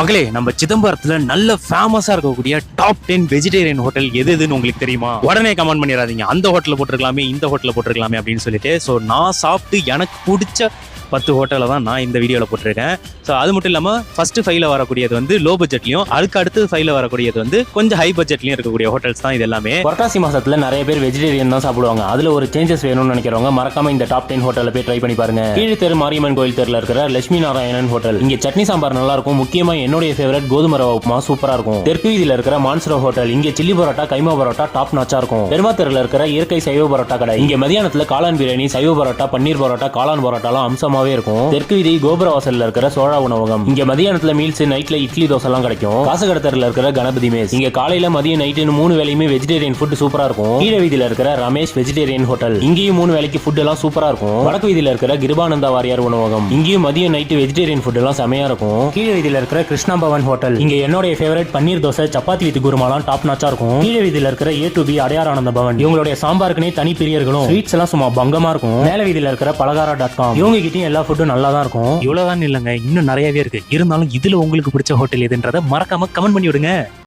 மகளே நம்ம சிதம்பரத்துல நல்ல ஃபேமஸா இருக்கக்கூடிய டாப் டென் வெஜிடேரியன் ஹோட்டல் எது எதுன்னு உங்களுக்கு தெரியுமா? உடனே கமெண்ட் பண்ணிடாதீங்க. அந்த ஹோட்டல் போட்டிருக்கலாமே இந்த ஹோட்டல் போட்டிருக்கலாமே அப்படின்னு சொல்லிட்டு. ஸோ நான் சாப்பிட்டு எனக்கு பிடிச்ச பத்து ஹோட்டலை தான் நான் இந்த வீடியோவில் போட்டிருக்கேன். ஸோ அது மட்டும் இல்லாமல் ஃபஸ்ட்டு ஃபைவ்ல வரக்கூடியது வந்து லோ பட்ஜெட்லையும் அதுக்கு அடுத்து ஃபைவ்ல வரக்கூடியது வந்து கொஞ்சம் ஹை பட்ஜெட்லையும் இருக்கக்கூடிய ஹோட்டல்ஸ் தான் இது எல்லாமே. புரட்டாசி மாதத்தில் நிறைய பேர் வெஜிடேரியன் தான் சாப்பிடுவாங்க. அதில் ஒரு சேஞ்சஸ் வேணும்னு நினைக்கிறவங்க மறக்காம இந்த டாப் டென் ஹோட்டலில் போய் ட்ரை பண்ணி பாருங்க. கீழ் தெரு மாரியம்மன் கோயில் தெருல இருக்கிற லட்சுமி நாராயணன் ஹோட்டல் இங்கே சட்னி சாம்பார் நல்லா இருக்கும். முக்கியமா என்னுடைய ஃபேவரட் கோதுமை ரவா உப்புமா சூப்பராக இருக்கும். தெற்கு வீதியில் இருக்கிற மான்சரோ ஹோட்டல் இங்கே சில்லி பரோட்டா கைமா பரோட்டா டாப் நாச்சா இருக்கும். பெருமா தெருல இருக்கிற இயற்கை சைவ பரோட்டா கடை. இங்கே மதியானத்துல காளான் பிரியாணி சைவ பரோட்டா பன்னீர் பரோட்டா காளான் பரோட்டாலாம் அம்சமாவே இருக்கும். தெற்கு வீதி கோபுர வாசல்ல இருக்கிற சோழா உணவகம். இங்க மதியானத்துல மீல்ஸ் நைட்ல இட்லி தோசை எல்லாம் கிடைக்கும். காசு தெருல இருக்கிற கணபதி மேஸ் இங்க காலையில மதியம் நைட்டு மூணு வேலையுமே வெஜிடேரியன் ஃபுட் சூப்பரா இருக்கும். கீழ வீதியில இருக்கிற ரமேஷ் வெஜிடேரியன் ஹோட்டல் இங்கேயும் மூணு வேலைக்கு ஃபுட் எல்லாம் சூப்பரா இருக்கும். வடக்கு வீதியில இருக்கிற கிருபானந்தா வாரியார் உணவகம். இங்கேயும் மதியம் நைட்டு வெஜிடேரியன் ஃபுட் எல்லாம் செமையா இருக்கும். கீழ வீதியில இருக்கிற கிருஷ்ணா பவன் ஹோட்டல் இங்க என்னுடைய ஃபேவரட் பன்னீர் தோசை சப்பாத்தி வித் குருமாலாம் டாப் நாச்சா இருக்கும். கீழ வீதியில இருக்கிற A to be Adyar Ananda Pawan. இவங்களுடைய சாம்பாருக்குனே தனி பிரியர்களும் ஸ்வீட்ஸ் எல்லாம் சும்மா பங்கமா இருக்கும். மேல வீதியில இருக்கிற பலகாரா டாட் காம் இவங்க கிட்டயும் எல்லா ஃபுட்டும் நல்லா தான் இருக்கும். இவ்வளவுதான் இல்லைங்க இன்னும் நிறையவே இருக்கு. இருந்தாலும் இதுல உங்களுக்கு பிடிச்ச ஹோட்டல் எதுன்றதை மறக்காம கமெண்ட் பண்ணி விடுங்க.